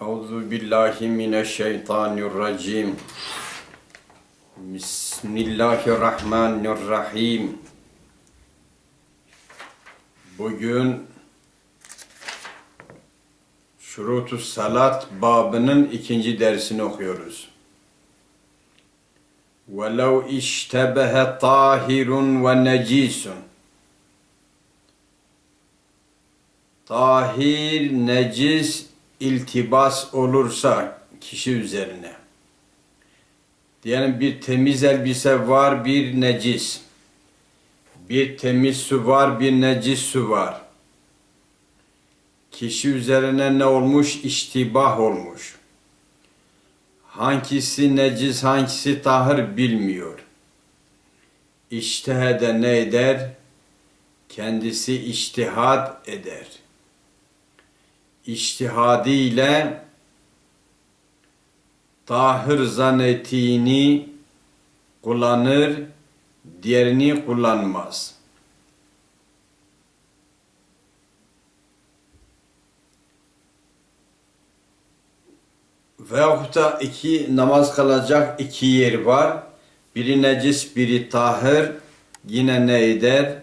Euzu billahi mineşşeytanirracim. Bismillahirrahmanirrahim. Bugün Şurutu Salat babının ikinci dersini okuyoruz. وَلَوْ اِشْتَبَهَ طَاهِرٌ وَنَجِيسٌ Tahir, necis, iltibas olursa kişi üzerine. Diyelim bir temiz elbise var, bir necis. Bir temiz su var, bir necis su var. Kişi üzerine ne olmuş? İştibah olmuş. Hangisi necis, hangisi tahir bilmiyor. İçtihade ne eder? Kendisi iştihad eder iştihadiyle tahir zannettiğini kullanır, diğerini kullanmaz. Veyahut da iki namaz kalacak iki yer var. Biri necis, biri tahir. Yine ne eder?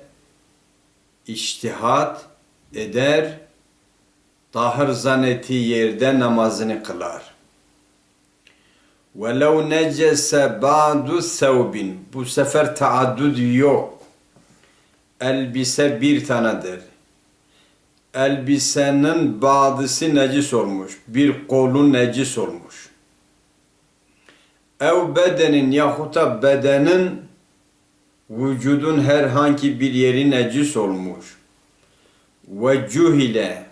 İçtihat eder tahir zannettiği yerde namazını kılar. وَلَوْ نَجَسَ بَعْدُ ثَوْبٍ Bu sefer taaddud yok. Elbise bir tanedir. Elbisenin bazısı necis olmuş. Bir kolu necis olmuş. Ev bedenin yahut da bedenin vücudun herhangi bir yeri necis olmuş. Ve cuhile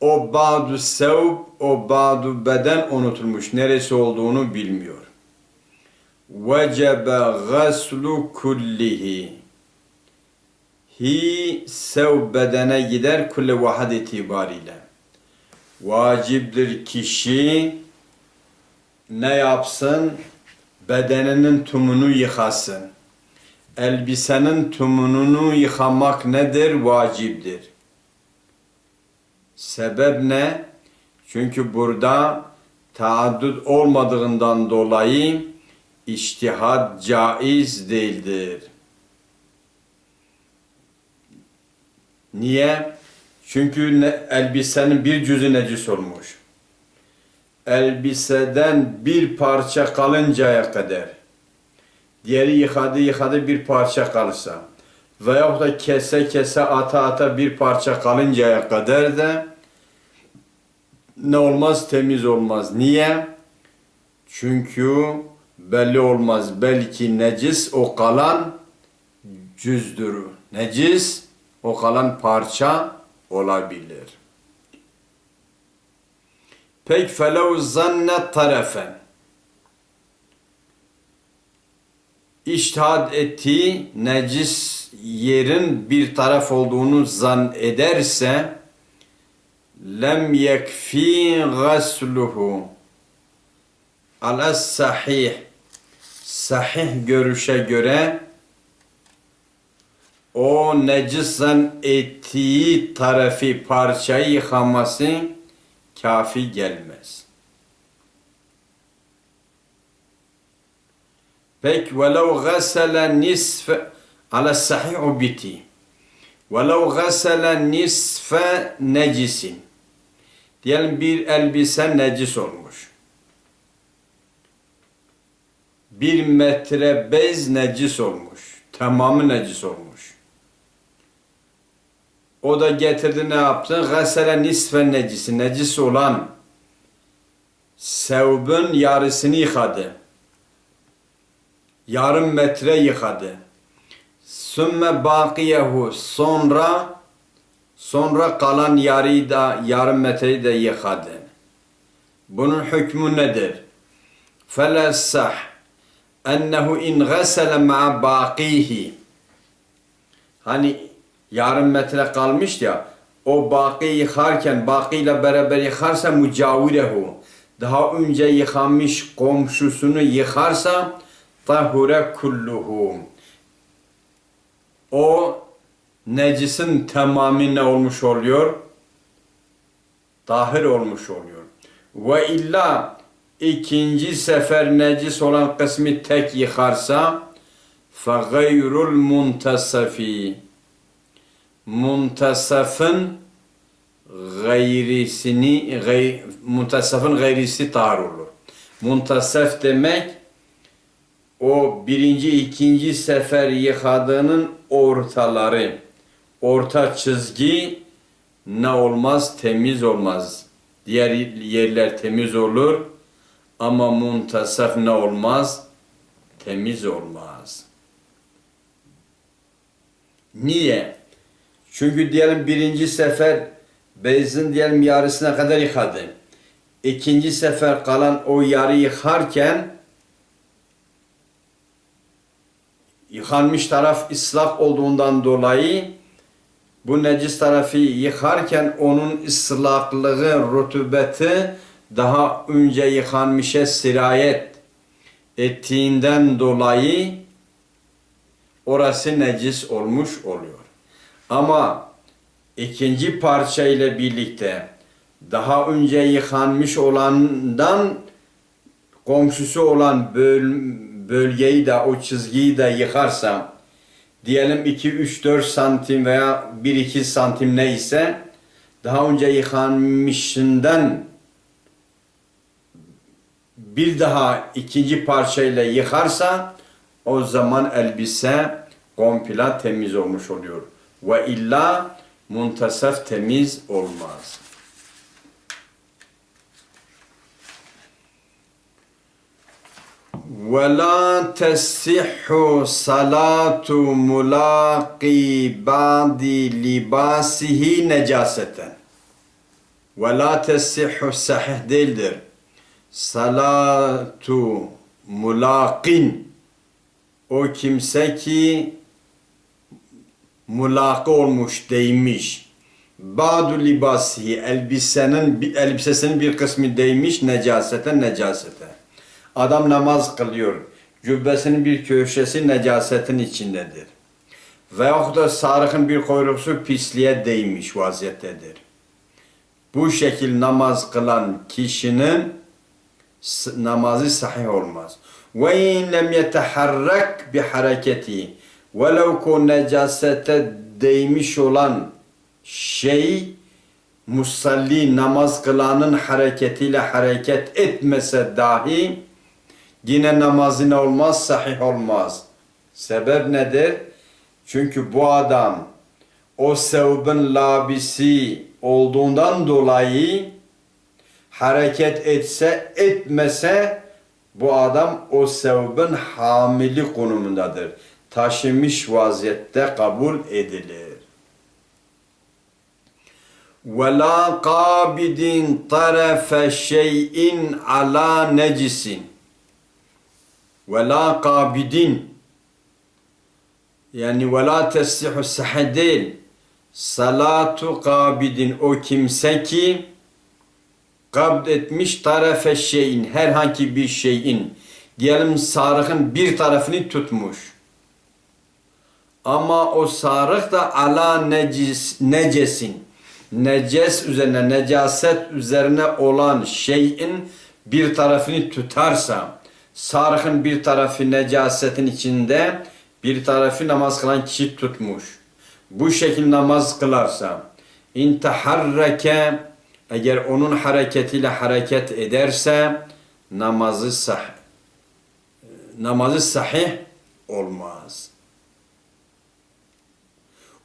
o ba'du sevb, o ba'du beden unutulmuş. Neresi olduğunu bilmiyor. Vecebe gaslu kullihi. Hi sev bedene gider kulle vahad itibariyle. Vaciptir kişi ne yapsın? Bedeninin tümünü yıkasın. Elbisenin tümününü yıkamak nedir? Vaciptir. Sebep ne? Çünkü burada taaddüt olmadığından dolayı iştihad caiz değildir. Niye? Çünkü elbisenin bir cüzü necis olmuş. Elbiseden bir parça kalıncaya kadar diğeri yıkadı yıkadı bir parça kalırsa veyahut da kese kese ata ata bir parça kalıncaya kadar da ne olmaz temiz olmaz. Niye? Çünkü belli olmaz. Belki necis o kalan cüzdür. Necis o kalan parça olabilir. Pek felev zannet tarafen iştihad ettiği necis yerin bir taraf olduğunu zan ederse lem yekfi gasluhu ala sahih sahih görüşe göre o necis zan ettiği tarafı parçayı yıkaması kafi gelmez. Peki velev gasele nisf ala sahih o biti. Velev gasele nisfe necisin. Diyelim bir elbise necis olmuş. Bir metre bez necis olmuş. Tamamı necis olmuş. O da getirdi ne yaptı? Gasele nisfe necisi. Necis olan sevbün yarısını yıkadı yarım metre yıkadı. Sümme bakiyehu sonra sonra kalan yarıyı da yarım metreyi de yıkadı. Bunun hükmü nedir? Fela sah ennehu in gasele ma'a bakihi hani yarım metre kalmış ya o baki yıkarken bakiyle beraber yıkarsa mücavirehu daha önce yıkamış komşusunu yıkarsa tahure kulluhu. O necisin tamamı ne olmuş oluyor? Tahir olmuş oluyor. Ve illa ikinci sefer necis olan kısmı tek yıkarsa فَغَيْرُ الْمُنْتَسَفِ Muntasafın gayrisini gay, muntasafın gayrisi tahir olur. Muntasaf demek o birinci, ikinci sefer yıkadığının ortaları. Orta çizgi ne olmaz? Temiz olmaz. Diğer yerler temiz olur ama muntasaf ne olmaz? Temiz olmaz. Niye? Çünkü diyelim birinci sefer bezin diyelim yarısına kadar yıkadı. İkinci sefer kalan o yarı yıkarken yıkanmış taraf ıslak olduğundan dolayı bu necis tarafı yıkarken onun ıslaklığı, rutubeti daha önce yıkanmışa sirayet ettiğinden dolayı orası necis olmuş oluyor. Ama ikinci parça ile birlikte daha önce yıkanmış olandan komşusu olan böl, bölgeyi de o çizgiyi de yıkarsam diyelim 2 3 4 santim veya 1 2 santim neyse daha önce yıkanmışından bir daha ikinci parçayla yıkarsa o zaman elbise komple temiz olmuş oluyor. Ve illa muntasaf temiz olmaz. ولا تصح صلاة ملاقي بعد لباسه necaseten. ولا تصح sahih değildir. Salatu mulaqin o kimse ki mulakı olmuş, değmiş. Ba'du libasihi elbisenin elbisesinin bir kısmı değmiş necasete necasete. Adam namaz kılıyor. Cübbesinin bir köşesi necasetin içindedir. Veyahut da sarıkın bir kuyruğu pisliğe değmiş vaziyettedir. Bu şekil namaz kılan kişinin namazı sahih olmaz. Ve in lem yeteharrak bi hareketi velev ko necasete değmiş olan şey musalli namaz kılanın hareketiyle hareket etmese dahi yine namazı ne olmaz? Sahih olmaz. Sebep nedir? Çünkü bu adam o sevbin labisi olduğundan dolayı hareket etse etmese bu adam o sevbin hamili konumundadır. Taşımış vaziyette kabul edilir. وَلَا قَابِدٍ طَرَفَ شَيْءٍ عَلَى نَجِسٍ ve la kabidin yani ve la tesihu sahedel salatu kabidin o kimse ki kabd etmiş tarafe şeyin herhangi bir şeyin. Diyelim sarığın bir tarafını tutmuş. Ama o sarık da ala necis, necesin. Neces üzerine necaset üzerine olan şeyin bir tarafını tutarsa sarıkın bir tarafı necasetin içinde bir tarafı namaz kılan kişi tutmuş. Bu şekilde namaz kılarsa intaharreke eğer onun hareketiyle hareket ederse namazı sah namazı sahih olmaz.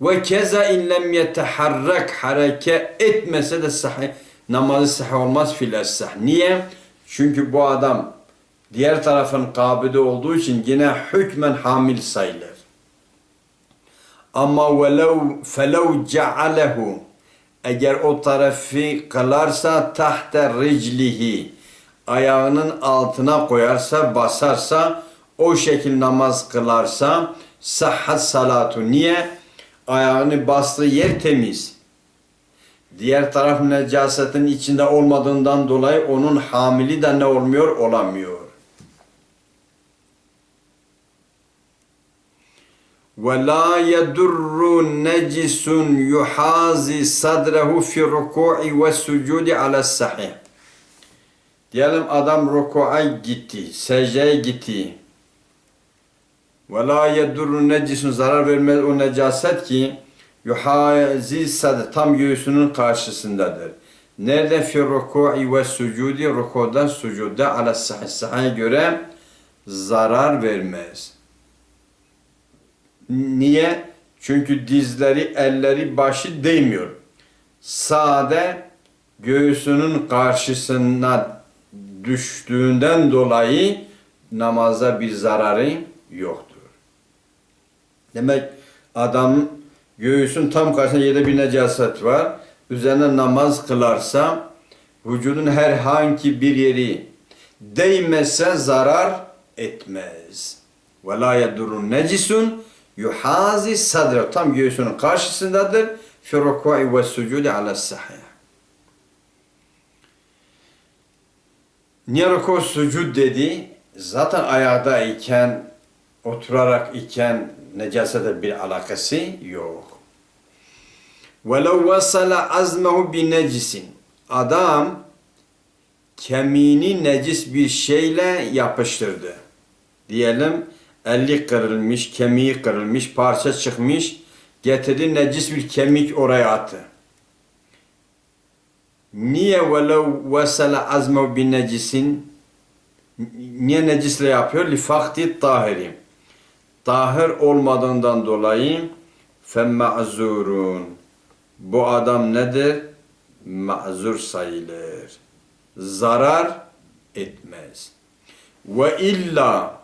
Ve keza in lem yeteharrak hareket etmese de sahih namazı sahih olmaz fil esah. Niye? Çünkü bu adam diğer tarafın kabide olduğu için yine hükmen hamil sayılır. Ama velev felev cealehu eğer o tarafı kılarsa tahta riclihi ayağının altına koyarsa basarsa o şekil namaz kılarsa sahhat salatu niye? Ayağını bastığı yer temiz. Diğer taraf necasetin içinde olmadığından dolayı onun hamili de ne olmuyor? Olamıyor. Yedurru necisun yuhazi sadrehu fi ruku'i ve sucudi ala sahih. Diyelim adam ruku'a gitti, secdeye gitti. Ve la yedurru necisun zarar vermez o necaset ki yuhazi sadre tam göğsünün karşısındadır. Nerede fi ruku'i ve sucudi rukudan sucuda ala sahih göre zarar vermez. Niye? Çünkü dizleri, elleri, başı değmiyor. Sade göğsünün karşısına düştüğünden dolayı namaza bir zararı yoktur. Demek adam göğsün tam karşısında yerde bir necaset var. Üzerine namaz kılarsa vücudun herhangi bir yeri değmese zarar etmez. La yedurun necisun yuhazi sadre tam göğsünün karşısındadır. Fi ruku'i ve sucudi ala sahih. Niye ruku sucud dedi? Zaten ayakta iken, oturarak iken necasete bir alakası yok. وَلَوْ وَصَلَ عَزْمَهُ بِنَجِسٍ Adam kemiğini necis bir şeyle yapıştırdı. Diyelim Elli kırılmış, kemiği kırılmış, parça çıkmış. Getirdi necis bir kemik oraya attı. Niye velev vesela azmev bin necisin? Niye necisle yapıyor? Li fakti tahirim. Tahir olmadığından dolayı femma'zurun. Bu adam nedir? Ma'zur sayılır. Zarar etmez. Ve illa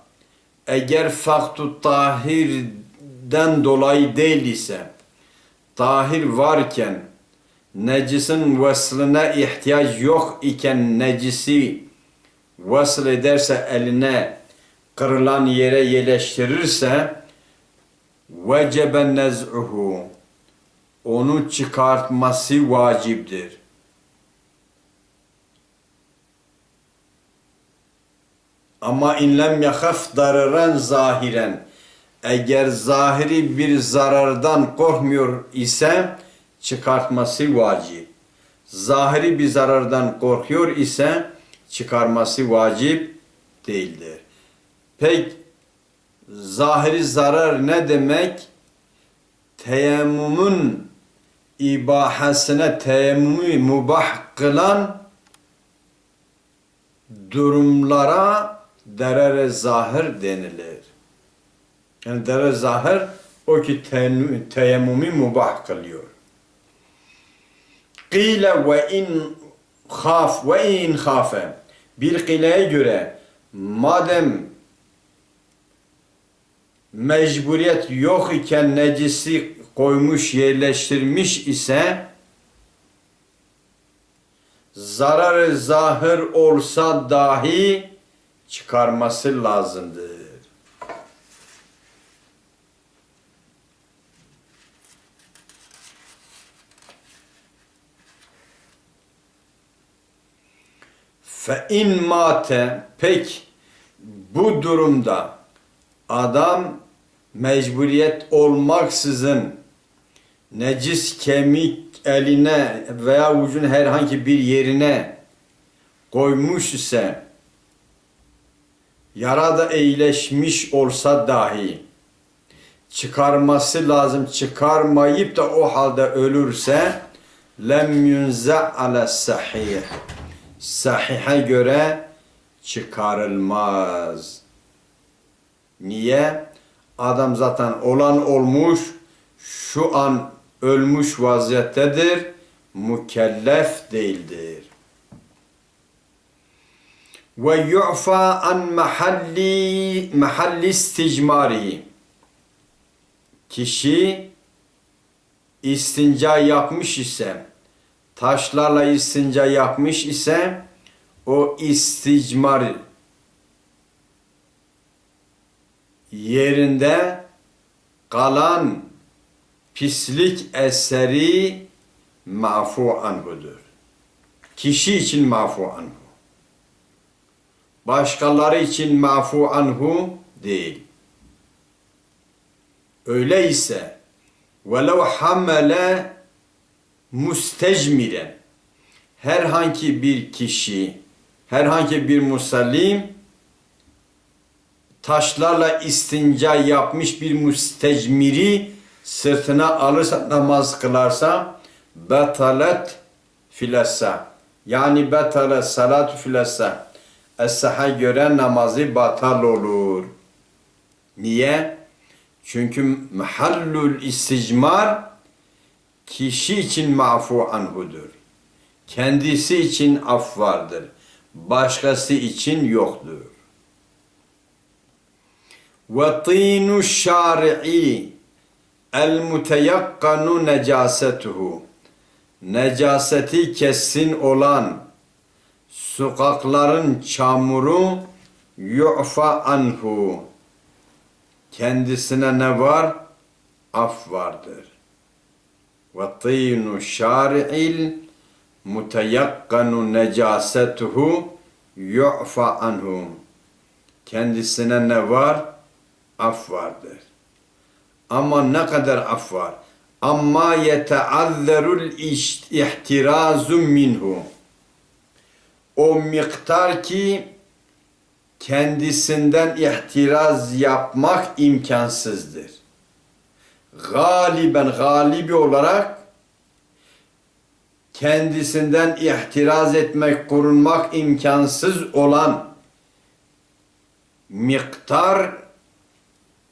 eğer faktu tahirden dolayı değil ise tahir varken necisin vesline ihtiyaç yok iken necisi vesl ederse eline kırılan yere yerleştirirse vecebe nez'uhu onu çıkartması vaciptir. Ama inlem yakaf dararen zahiren eğer zahiri bir zarardan korkmuyor ise çıkartması vacip. Zahiri bir zarardan korkuyor ise çıkarması vacip değildir. Pek zahiri zarar ne demek? Teyemmümün ibahasına teyemmümü mubah kılan durumlara derer zahir denilir. Yani derer zahir o ki te- teyemmümü mubah kılıyor. Kile ve in khaf ve in khafe bir kıleye göre madem mecburiyet yok iken necisi koymuş yerleştirmiş ise zararı zahir olsa dahi çıkarması lazımdır. Fe in mate pek bu durumda adam mecburiyet olmaksızın necis kemik eline veya vücudun herhangi bir yerine koymuş ise yarada iyileşmiş olsa dahi çıkarması lazım çıkarmayıp da o halde ölürse lem yunza ala sahih sahihe göre çıkarılmaz. Niye? Adam zaten olan olmuş, şu an ölmüş vaziyettedir, mükellef değildir. Ve yu'fa an mahalli mahalli isticmari. Kişi istinca yapmış ise, taşlarla istinca yapmış ise, o isticmar yerinde kalan pislik eseri mafu anhudur. Kişi için mafu anhu. Başkaları için mafu anhu değil. Öyleyse velev hamele mustecmiren herhangi bir kişi herhangi bir musallim taşlarla istinca yapmış bir müstecmiri sırtına alırsa namaz kılarsa betalet filessa yani betalet salatu filessa Es-saha göre namazı batal olur. Niye? Çünkü mahallul isticmar kişi için mafu anhudur. Kendisi için af vardır. Başkası için yoktur. Ve tînu şari'i el muteyakkanu necasetuhu necaseti kesin olan sokakların çamuru yu'fa anhu kendisine ne var? Af vardır. Ve tînu şari'il muteyakkanu necasetuhu yu'fa anhu kendisine ne var? Af vardır. Ama ne kadar af var? Amma yeteazzerul ihtirazu minhu. O miktar ki kendisinden ihtiraz yapmak imkansızdır. Galiben galibi olarak kendisinden ihtiraz etmek, korunmak imkansız olan miktar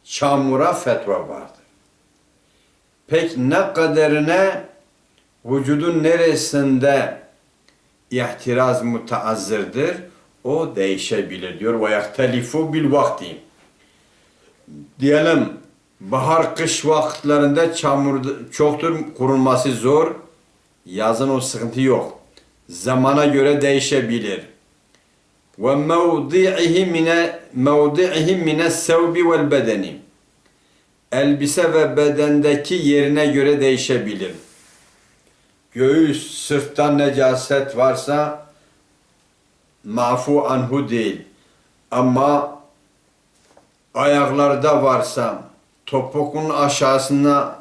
çamura fetva vardır. Peki ne kadarına vücudun neresinde ihtiraz mutaazzırdır? O değişebilir diyor. Ve yahtelifu bil vakti. Diyelim bahar kış vakitlerinde çamur çoktur, kurulması zor. Yazın o sıkıntı yok. Zamana göre değişebilir. Ve mevdi'ihi mine mevdi'ihi mine sevbi vel bedeni. Elbise ve bedendeki yerine göre değişebilir. Göğüs, sırttan necaset varsa mafu anhu değil. Ama ayaklarda varsa topukun aşağısına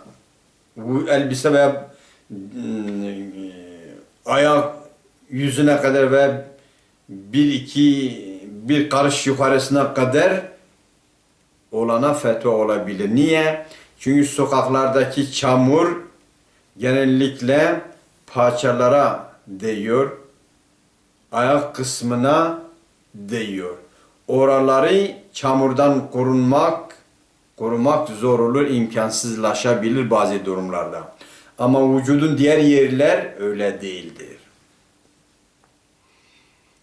bu elbise ve mm, ayak yüzüne kadar ve bir iki bir karış yukarısına kadar olana fetva olabilir. Niye? Çünkü sokaklardaki çamur genellikle parçalara değiyor. Ayak kısmına değiyor. Oraları çamurdan korunmak, korumak zor olur, imkansızlaşabilir bazı durumlarda. Ama vücudun diğer yerler öyle değildir.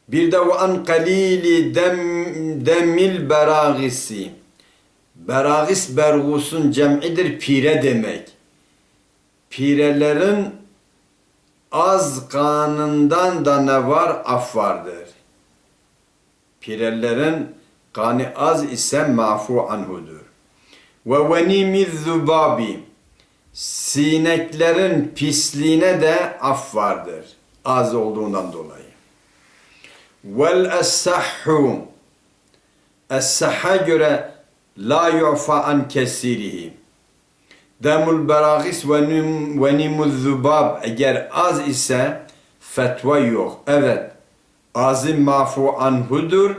Bir de ve an kalili dem, demil beragisi. Beragis bergusun cem'idir pire demek. Pirelerin az kanından da ne var? Af vardır. Pirelerin kanı az ise mafu anhudur. Ve venimi zubabi sineklerin pisliğine de af vardır. Az olduğundan dolayı. Vel es-sahhu Es-sahha göre la yu'fa an kesirihi. Demul beragis ve nim ve nimuz zubab eğer az ise fetva yok. Evet. Azı mafu anhudur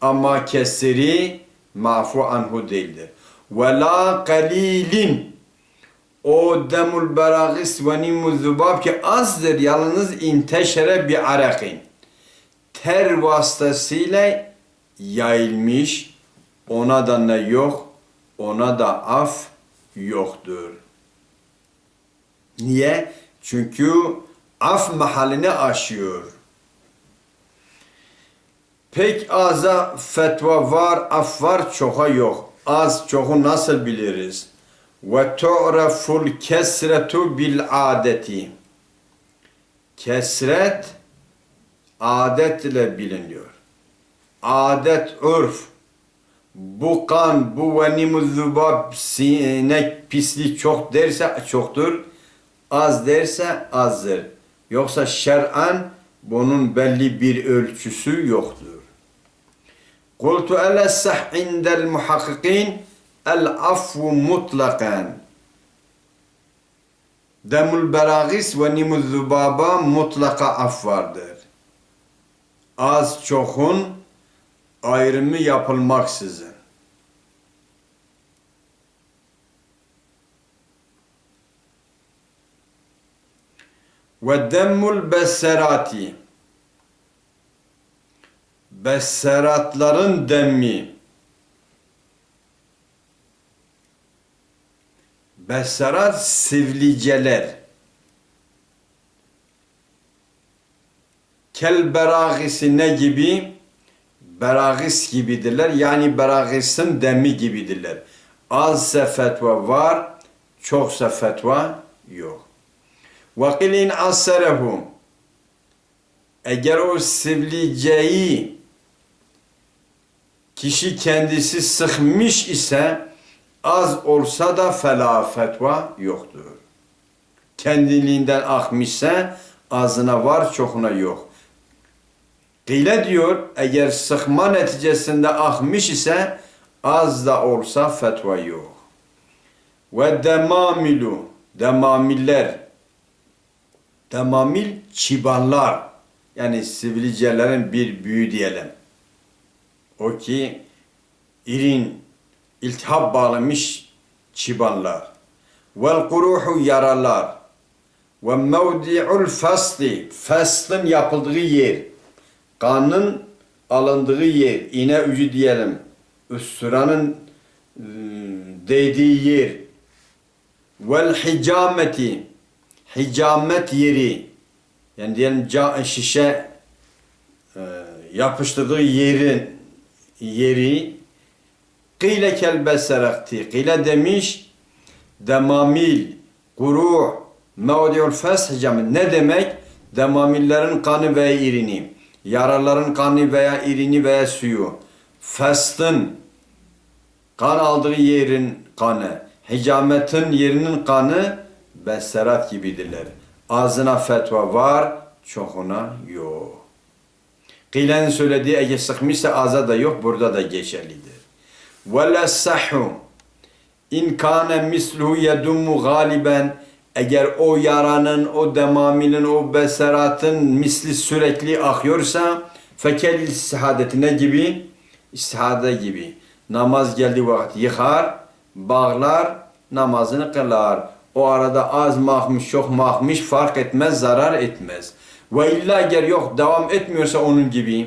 ama kesiri mafu anhu değildir. Ve la qalilin o demul beragis ve nimuz zubab ki azdır yalnız inteşere bi arakin ter vasıtasıyla yayılmış ona da ne yok ona da af yoktur. Niye? Çünkü af mahallini aşıyor. Pek aza fetva var, af var, çoğa yok. Az çoğu nasıl biliriz? Ve tu'raful kesretu bil adeti. Kesret adet ile biliniyor. Adet, örf, bu kan, bu venimu zubab, sinek, pislik çok derse çoktur, az derse azdır. Yoksa şer'an bunun belli bir ölçüsü yoktur. Kultu elessah indel muhakkikin el affu mutlakan. Demul beragis ve nimul zubaba mutlaka af vardır. Az çokun ayrımı yapılmaksızın. Ve demmul besserati Besseratların demmi Besserat sivliceler Kel beragisi ne gibi? Beragis gibidirler. Yani beragisin demi gibidirler. Azsa fetva var, çoksa fetva yok. وَقِلِنْ عَسَّرَهُ Eğer o sivliceyi kişi kendisi sıkmış ise az olsa da fela fetva yoktur. Kendiliğinden akmışsa azına var çokuna yok. Kile diyor eğer sıkma neticesinde akmış ise az da olsa fetva yok. Ve demamilu demamiller Demamil çibanlar yani sivilcelerin bir büyü diyelim. O ki irin iltihap bağlamış çibanlar. Vel kuruhu yaralar. Ve mevdi'ul fasli faslın yapıldığı yer. Kanın alındığı yer. İğne ucu diyelim. Üstüranın ıı, değdiği yer. Vel hicameti hicamet yeri yani diyelim şişe e, yapıştırdığı yerin yeri kıyle kelbeserakti kıyle demiş demamil kuruh mevdiul fes hicam ne demek demamillerin kanı veya irini yaraların kanı veya irini veya suyu festın kan aldığı yerin kanı hicametin yerinin kanı besserat gibidirler. Ağzına fetva var, çoğuna yok. Kılenin söylediği eğer sıkmışsa ağza da yok, burada da geçerlidir. وَلَا السَّحُ İn kâne misluhu yedumu galiben eğer o yaranın, o demaminin, o beseratın misli sürekli akıyorsa fekel istihadetine gibi istihade gibi namaz geldiği vakit yıkar, bağlar, namazını kılar. O arada az mahmış, çok mahmış fark etmez, zarar etmez. Ve illa eğer yok devam etmiyorsa onun gibi,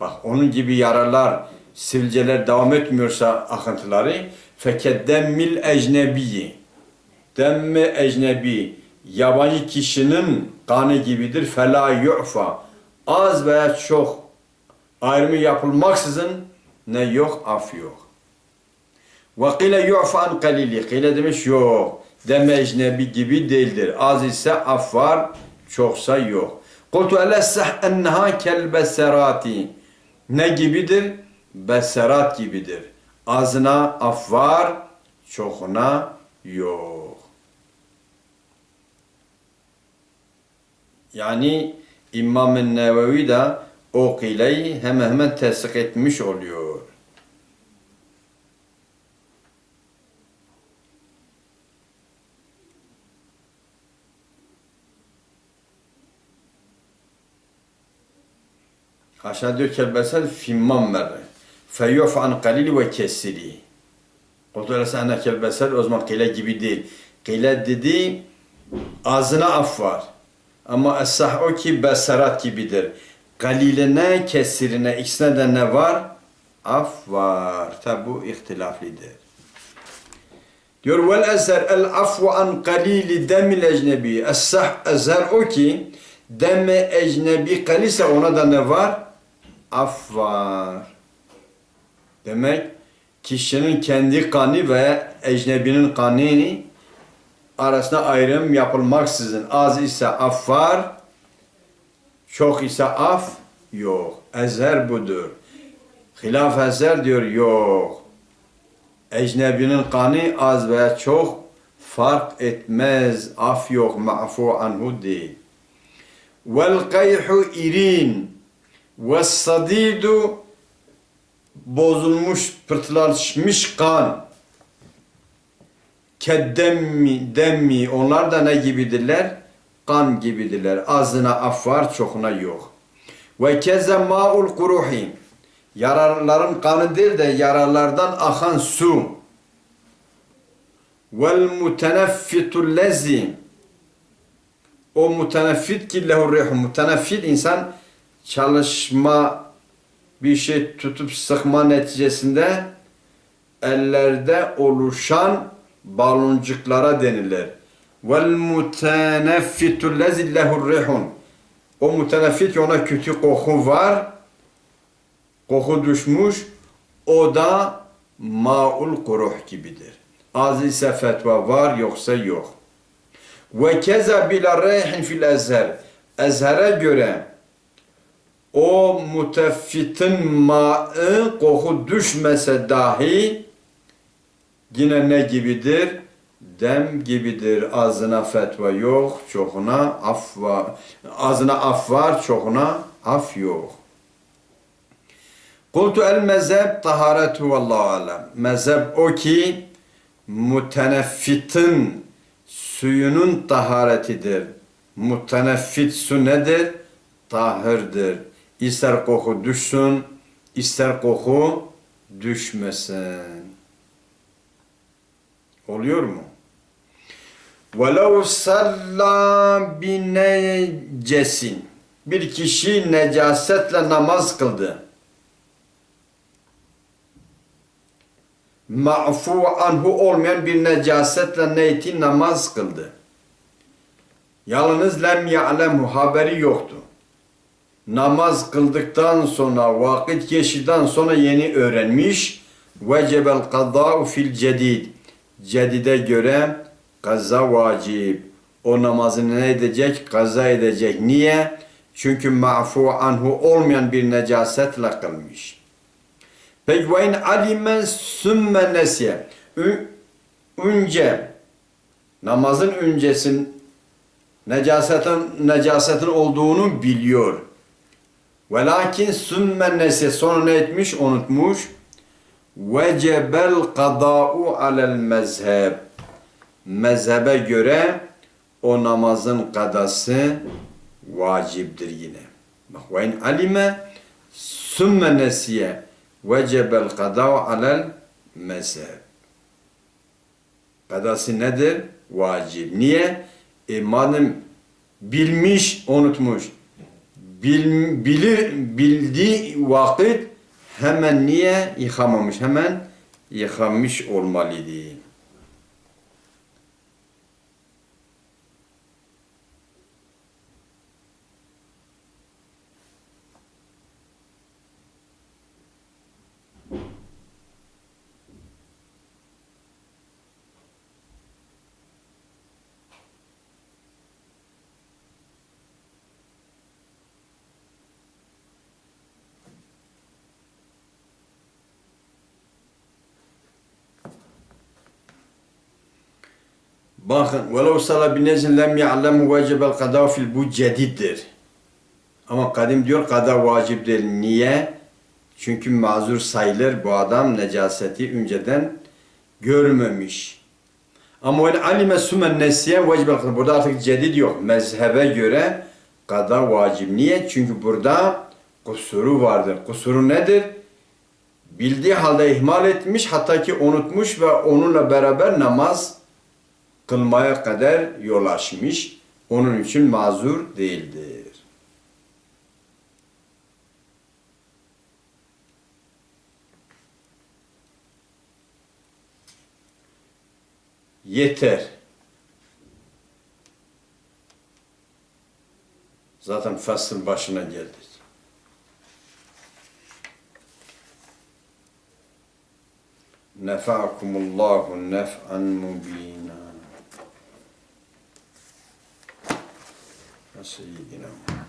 bak onun gibi yaralar, sivilceler devam etmiyorsa akıntıları, fekeddemmil ecnebiyi, demme ecnebi, yabancı kişinin kanı gibidir, fela yu'fa, az veya çok ayrımı yapılmaksızın ne yok, af yok. Ve kile yu'fa an kalili, kile demiş yok deme ecnebi gibi değildir. Az ise af var, çoksa yok. Kultu elessah enneha kel beserati. Ne gibidir? Beserat gibidir. Azına af var, çokuna yok. Yani İmam-ı Nevevi de o kıleyi hemen hemen tesdik etmiş oluyor. Aşağı diyor kelbesel fimman merre. Feyyuf an kalili ve kesiri. Kultu öyleyse ene kelbesel o zaman kile gibi değil. Kile dedi ağzına af var. Ama esah o ki besarat gibidir. Galiline, kesirine, ikisine de ne var? Af var. Tabi bu ihtilaflidir. Diyor vel ezer el afvu an galili demil ecnebi. Es-sah ezer o ki deme ecnebi kalise ona da ne var? Af var. Demek kişinin kendi kanı ve ecnebinin kanını arasında ayrım yapılmaksızın az ise af var, çok ise af yok. Ezer budur. Hilaf ezer diyor yok. Ecnebinin kanı az veya çok fark etmez. Af yok. Ma'fu anhu değil. Vel kayhu irin ve sadidu bozulmuş, pırtılaşmış kan. Keddemmi, demmi onlar da ne gibidirler? Kan gibidirler. Azına af var, çokuna yok. Ve keze ma'ul kuruhi. Yararların kanı değil de yararlardan akan su. Vel muteneffitul lezi. O muteneffit ki lehu rihu. Muteneffit insan çalışma bir şey tutup sıkma neticesinde ellerde oluşan baloncuklara denilir. Vel muteneffitul lezi lehu rihun. O muteneffit ona kötü koku var. Koku düşmüş. O da maul kuruh gibidir. Az ise fetva var yoksa yok. Ve keza bila reyhin fil ezher. Ezher'e göre o muteffitin maı koku düşmese dahi yine ne gibidir? Dem gibidir. Azına fetva yok, çokuna af var. Azına af var, çokuna af yok. Kultu el mezheb taharetu vallahu alem. Mezhep o ki muteneffitin suyunun taharetidir. Muteneffit su nedir? Tahırdır. İster koku düşsün, ister koku düşmesin. Oluyor mu? وَلَوْ salla binecesin. Bir kişi necasetle namaz kıldı. Ma'fu anhu olmayan bir necasetle neyti namaz kıldı. Yalnız lem ya'lemu haberi yoktu. Namaz kıldıktan sonra vakit geçtikten sonra yeni öğrenmiş. Vecebel kadâ'u fil cedid. Cedide göre kaza vacip. O namazını ne edecek? Kaza edecek. Niye? Çünkü ma'fu anhu olmayan bir necasetle kılmış. Peki ve in alime sümme nesiye. Önce namazın öncesin necasetin necasetin olduğunu biliyor. Velakin sümme nesiye sonra ne etmiş? Unutmuş. Vecebel kada'u alel mezheb. Mezhebe göre o namazın kadası vaciptir yine. Bak ve in alime sümme nesiye vecebel kada'u alel mezheb. Kadası nedir? Vacip. Niye? E madem bilmiş, unutmuş. Bil, bilir, bildiği vakit hemen niye yıkamamış? Hemen yıkamış olmalıydı. Bakın velev sala bi nezin lem ya'lemu vecebel kada fil bu cediddir. Ama kadim diyor kada vacip değil. Niye? Çünkü mazur sayılır bu adam necaseti önceden görmemiş. Ama öyle alime sümen nesiye vecibel kada. Burada artık cedid yok. Mezhebe göre kada vacip. Niye? Çünkü burada kusuru vardır. Kusuru nedir? Bildiği halde ihmal etmiş hatta ki unutmuş ve onunla beraber namaz kılmaya kadar yol açmış. Onun için mazur değildir. Yeter. Zaten fasıl başına geldik. Nefa'akumullahu Let's see, you know.